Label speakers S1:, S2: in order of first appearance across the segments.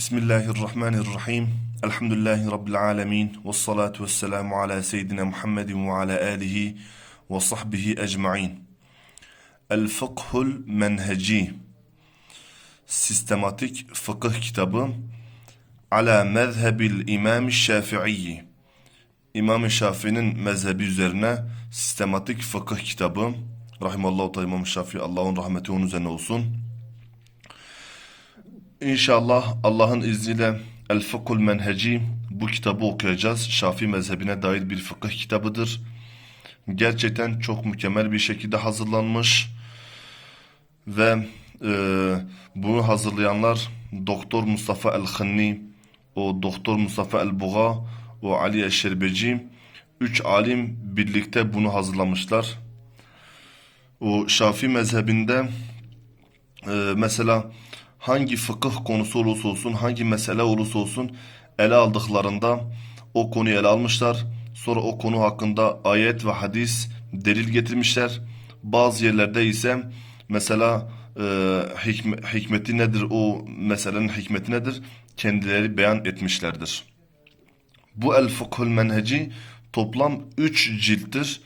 S1: Bismillahirrahmanirrahim. Elhamdülillahi Rabbil alemin. Ve salatu ve selamu ala seyyidina Muhammedin ve ala alihi ve sahbihi ecma'in. El Fıkhul Menheci Sistematik Fıkıh Kitabı Ala Mezhebil İmam Şafii İmam Şafii'nin mezhebi üzerine sistematik fıkıh kitabı Rahimallahu Teala İmam Şafii Allah'ın rahmeti onun üzerine olsun. İnşallah Allah'ın izniyle El Fıkhul Menheci bu kitabı okuyacağız. Şafii mezhebine dair bir fıkıh kitabıdır. Gerçekten çok mükemmel bir şekilde hazırlanmış ve e, bunu hazırlayanlar Doktor Mustafa El-Hınni, o Doktor Mustafa El-Buğa, o Ali Eşerbeci, üç alim birlikte bunu hazırlamışlar. O Şafii mezhebinde e, mesela hangi fıkıh konusu olursa olsun, hangi mesele olursa olsun ele aldıklarında o konuyu ele almışlar. Sonra o konu hakkında ayet ve hadis delil getirmişler. Bazı yerlerde ise mesela e, hikme, hikmeti nedir, o meselenin hikmeti nedir kendileri beyan etmişlerdir. Bu El Fıkhul Menheci toplam 3 cilttir.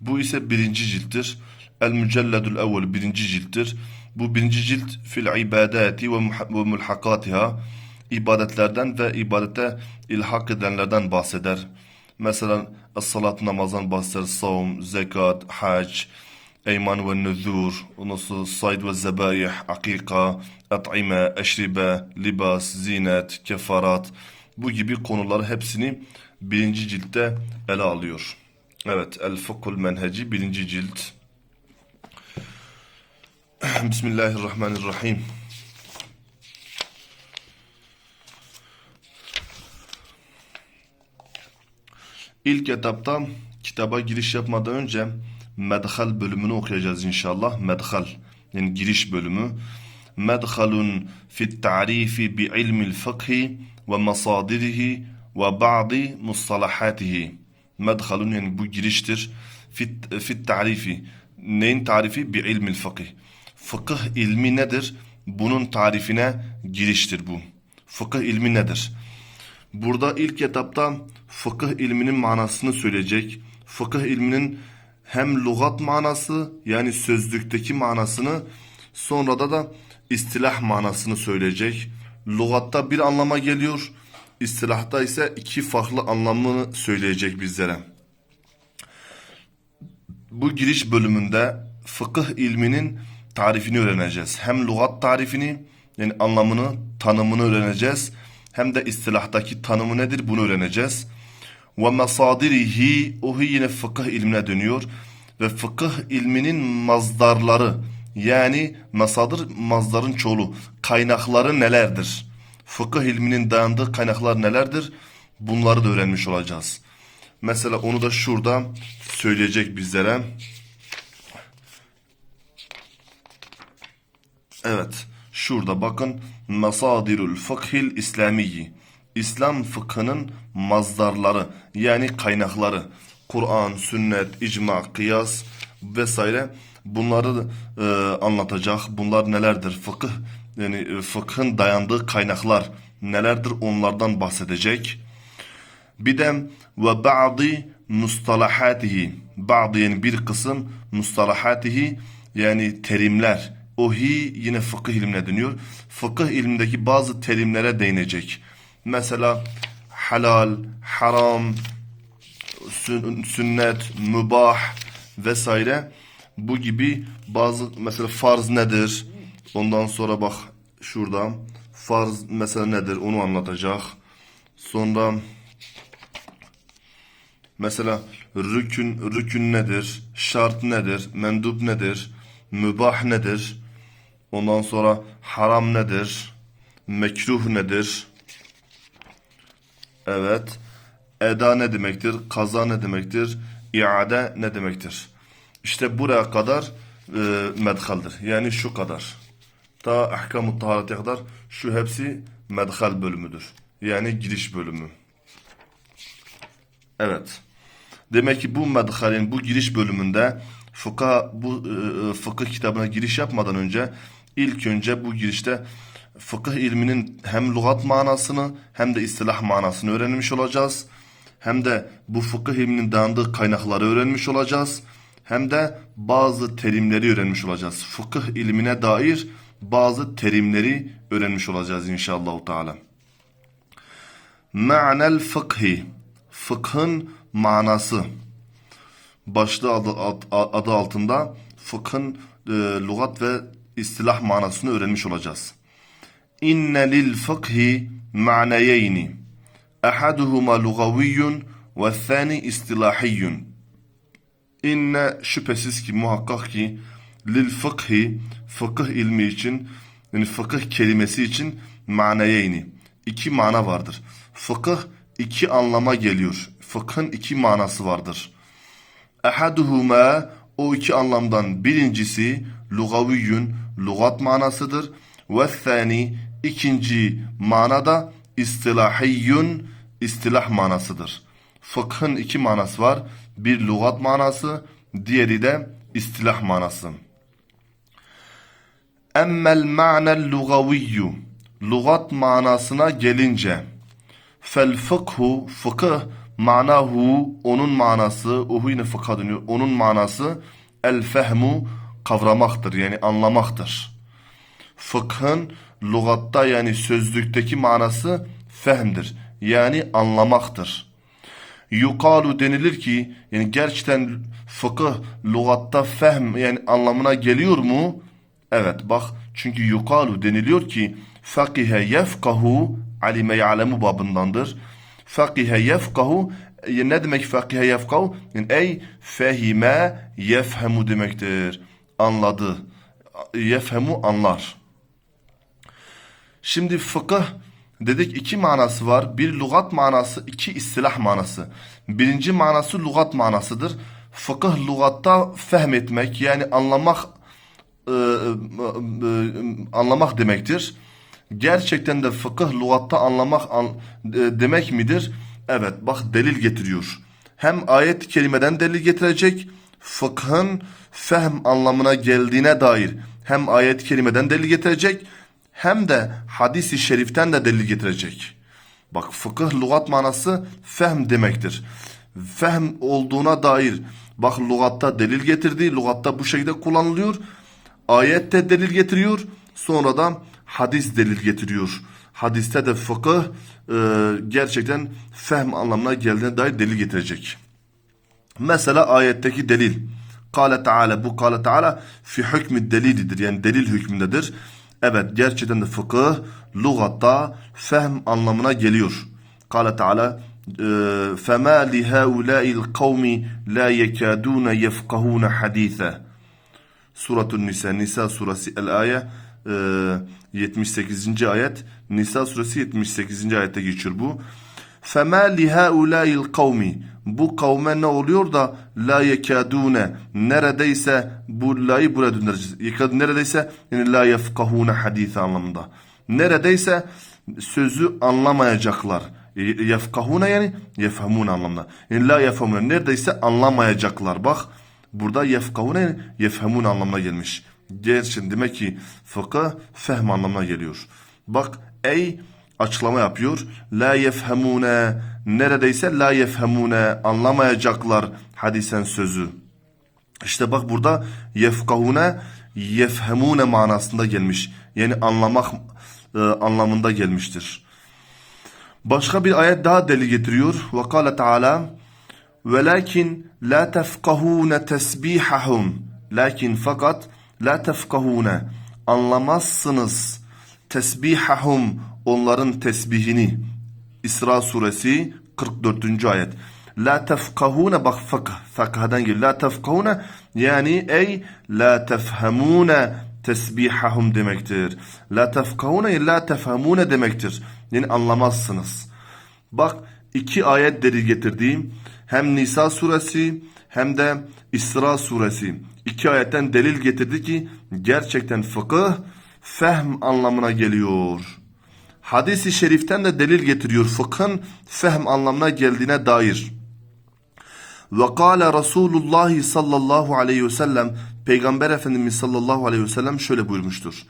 S1: Bu ise birinci cilttir. El Mücelledül Evvel birinci cilttir. Bu birinci cilt fil ibadati ve mulhakatiha ibadetlerden ve ibadete ilhak edenlerden bahseder. Mesela salat namazdan bahseder, savun, zekat, hac, eyman ve nüzur, sonra sayd ve zebaih, akika, at'ime, eşribe, libas, zinet, kefarat bu gibi konuları hepsini birinci ciltte ele alıyor. Evet, El Fıkhul Menheci birinci cilt. Bismillahirrahmanirrahim. İlk etapta kitaba giriş yapmadan önce medhal bölümünü okuyacağız inşallah. Medhal yani giriş bölümü. Medhalun fit ta'rifi bi ilmil fıkhi ve masadirihi ve ba'di mustalahatihi. Medhalun yani bu giriştir. Fit, fit tarifi. Neyin tarifi? Bi ilmil fıkhi. Fıkıh ilmi nedir? Bunun tarifine giriştir bu. Fıkıh ilmi nedir? Burada ilk etapta fıkıh ilminin manasını söyleyecek. Fıkıh ilminin hem lügat manası yani sözlükteki manasını sonra da da istilah manasını söyleyecek. Lügatta bir anlama geliyor. istilahta ise iki farklı anlamını söyleyecek bizlere. Bu giriş bölümünde fıkıh ilminin tarifini öğreneceğiz. Hem lügat tarifini yani anlamını, tanımını öğreneceğiz. Hem de istilahtaki tanımı nedir bunu öğreneceğiz. Ve masadirihi o yine fıkıh ilmine dönüyor. Ve fıkıh ilminin mazdarları yani masadır mazdarın çoğulu kaynakları nelerdir? Fıkıh ilminin dayandığı kaynaklar nelerdir? Bunları da öğrenmiş olacağız. Mesela onu da şurada söyleyecek bizlere. Evet. Şurada bakın. Masadirul fıkhil İslamiyi. İslam fıkhının mazdarları yani kaynakları. Kur'an, sünnet, icma, kıyas vesaire bunları e, anlatacak. Bunlar nelerdir? Fıkıh yani e, fıkhın dayandığı kaynaklar nelerdir? Onlardan bahsedecek. Bir de ve ba'di mustalahatihi. Ba'di yani bir kısım mustalahatihi yani terimler. Ohi yine fıkıh ilmine dönüyor. Fıkıh ilmindeki bazı terimlere değinecek. Mesela halal, haram, sün- sünnet, mübah vesaire bu gibi bazı mesela farz nedir? Ondan sonra bak şurada farz mesela nedir onu anlatacak. Sonra mesela rükün rükün nedir? Şart nedir? Mendup nedir? Mübah nedir? Ondan sonra haram nedir? Mekruh nedir? Evet. Eda ne demektir? Kaza ne demektir? İade ne demektir? İşte buraya kadar e, medhaldir. Yani şu kadar. Ta ahkam-ı kadar şu hepsi medhal bölümüdür. Yani giriş bölümü. Evet. Demek ki bu medhalin bu giriş bölümünde fıkha bu e, fıkıh kitabına giriş yapmadan önce ilk önce bu girişte fıkıh ilminin hem lügat manasını hem de istilah manasını öğrenmiş olacağız. Hem de bu fıkıh ilminin dayandığı kaynakları öğrenmiş olacağız. Hem de bazı terimleri öğrenmiş olacağız. Fıkıh ilmine dair bazı terimleri öğrenmiş olacağız inşallah Teala. Ma'nel fıkhi. Fıkhın manası. Başlığı adı, ad- adı altında fıkhın e, lügat ve istilah manasını öğrenmiş olacağız. İnne lil fıkhi ma'nayeyni. Ahaduhuma lugaviyyun ve thani istilahiyyun. İnne şüphesiz ki muhakkak ki lil fıkhi fıkıh ilmi için yani fıkıh kelimesi için manayeyni iki mana vardır. Fıkıh iki anlama geliyor. Fıkhın iki manası vardır. Ahaduhuma o iki anlamdan birincisi lugaviyyun lugat manasıdır. Ve thani ikinci manada istilahiyyun istilah manasıdır. Fıkhın iki manası var. Bir lugat manası, diğeri de istilah manası. Emmel ma'nel lugaviyyu lugat manasına gelince fel fıkhu fıkıh manahu onun manası uhu yine fıkha dönüyor onun manası el fehmu kavramaktır yani anlamaktır. Fıkhın lugatta yani sözlükteki manası fehmdir yani anlamaktır. Yukalu denilir ki yani gerçekten fıkıh lugatta fehm yani anlamına geliyor mu? Evet bak çünkü yukalu deniliyor ki fakihe yefkahu alime ya'lemu babındandır. Fakihe yefkahu e, ne demek fakihe yefkahu? Yani ey fehime yefhemu demektir. Anladı. Yefhemu anlar. Şimdi fıkıh dedik iki manası var. Bir lügat manası, iki istilah manası. Birinci manası lügat manasıdır. Fıkıh lügatta fehmetmek yani anlamak e, e, e, anlamak demektir. Gerçekten de fıkıh lügatta anlamak an, e, demek midir? Evet bak delil getiriyor. Hem ayet-i kerimeden delil getirecek, fıkhın fehm anlamına geldiğine dair hem ayet-i kerimeden delil getirecek hem de hadisi şeriften de delil getirecek. Bak fıkıh lügat manası fehm demektir. Fehm olduğuna dair bak lügatta delil getirdi. Lügatta bu şekilde kullanılıyor. Ayette delil getiriyor. Sonradan hadis delil getiriyor. Hadiste de fıkıh e, gerçekten fehm anlamına geldiğine dair delil getirecek. Mesela ayetteki delil. Kale Teala bu Kale Teala fi hükmü delilidir. Yani delil hükmündedir. Evet gerçekten de fıkıh lügatta fehm anlamına geliyor. Kale Teala فَمَا لِهَاُولَٰئِ الْقَوْمِ لَا يَكَادُونَ يَفْقَهُونَ حَد۪يثًا Suratun Nisa, Nisa suresi el-aya e, 78. ayet. Nisa suresi 78. ayette geçiyor bu. فَمَا لِهَاُولَٰئِ الْقَوْمِ Bu kavme ne oluyor da la yekadune neredeyse bu la'yı buraya döndüreceğiz. Yekad neredeyse yani la yefkahune hadise anlamında. Neredeyse sözü anlamayacaklar. Yefkahune yani yefhamune anlamında. Yani la yefhamune neredeyse anlamayacaklar. Bak burada yefkahune yani yefhamune anlamına gelmiş. Gerçekten demek ki fıkıh fehm anlamına geliyor. Bak ey açıklama yapıyor. La yefhamune neredeyse la yefhamune anlamayacaklar hadisen sözü. İşte bak burada yefkahune yefhamune manasında gelmiş. Yani anlamak e, anlamında gelmiştir. Başka bir ayet daha deli getiriyor. Ve kâle Teala Velakin la tefkahune tesbihahum. Lakin fakat la tefkahune anlamazsınız tesbihahum onların tesbihini. İsra suresi 44. ayet. La tefkahune bak fakh fakhdan geliyor. La tefkahune yani ey la tefhamune tesbihahum demektir. La tefkahune la tefhamune demektir. Yani anlamazsınız. Bak iki ayet delil getirdiğim hem Nisa suresi hem de İsra suresi iki ayetten delil getirdi ki gerçekten fıkıh fehm anlamına geliyor. Hadis-i şeriften de delil getiriyor fıkhın fehm anlamına geldiğine dair. Ve kâle Resulullah sallallahu aleyhi ve sellem Peygamber Efendimiz sallallahu aleyhi ve sellem şöyle buyurmuştur.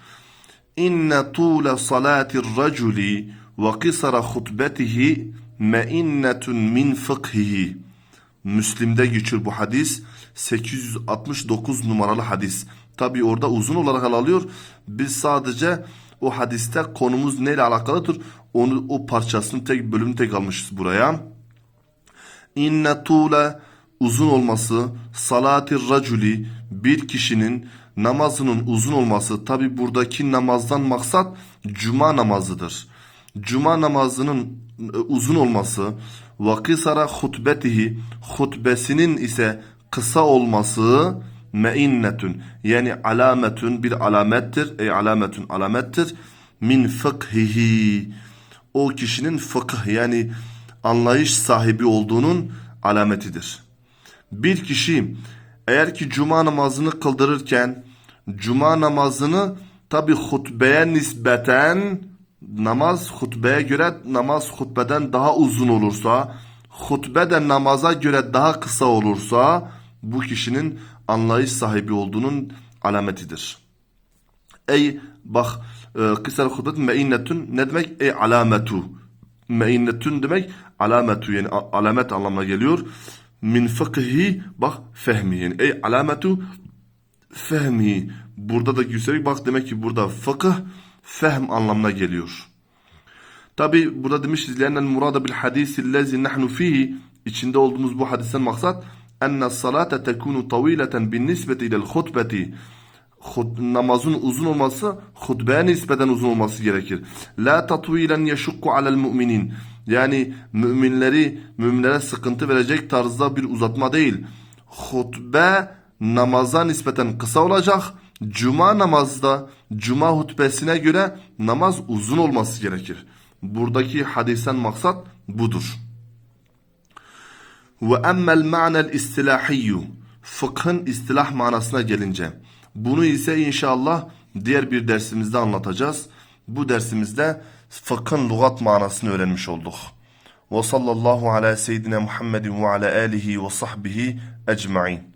S1: inne tule salatir raculi ve kısara hutbetihi meinnetun min fıkhihi. Müslim'de geçiyor bu hadis. 869 numaralı hadis. Tabi orada uzun olarak ele alıyor. Biz sadece o hadiste konumuz neyle alakalıdır? Onu o parçasını tek bölümünü tek almışız buraya. İnne tule uzun olması, salatir raculi bir kişinin namazının uzun olması. Tabi buradaki namazdan maksat cuma namazıdır. Cuma namazının e, uzun olması ve kısara hutbetihi hutbesinin ise kısa olması meinnetun yani alametun bir alamettir. Ey alametun alamettir min fıkhihi o kişinin fıkıh yani anlayış sahibi olduğunun alametidir. Bir kişi eğer ki cuma namazını kıldırırken cuma namazını tabi hutbeye nispeten namaz hutbeye göre namaz hutbeden daha uzun olursa hutbe de namaza göre daha kısa olursa bu kişinin anlayış sahibi olduğunun alametidir. Ey bak e, kısar hutbet meinnetun ne demek? Ey alametu. Meinnetun demek alametu yani alamet anlamına geliyor. Min fıkhi bak fehmi yani ey alametu fehmi. Burada da göstereyim bak demek ki burada fıkıh fehm anlamına geliyor. Tabi burada demişiz lennel murada bil hadisi lezi nahnu fihi içinde olduğumuz bu hadisten maksat enne salate tekunu tavileten bin nisbeti ilel hutbeti Hut- namazın uzun olması hutbeye nispeten uzun olması gerekir. La tatvilen yeşukku alel müminin. Yani müminleri müminlere sıkıntı verecek tarzda bir uzatma değil. Hutbe namaza nispeten kısa olacak. Cuma namazda cuma hutbesine göre namaz uzun olması gerekir. Buradaki hadisten maksat budur. Ve emmel ma'nel istilahiyyu fıkhın istilah manasına gelince bunu ise inşallah diğer bir dersimizde anlatacağız. Bu dersimizde fıkhın lügat manasını öğrenmiş olduk. Ve sallallahu ala seyyidina Muhammedin ve ala alihi ve sahbihi ecmain.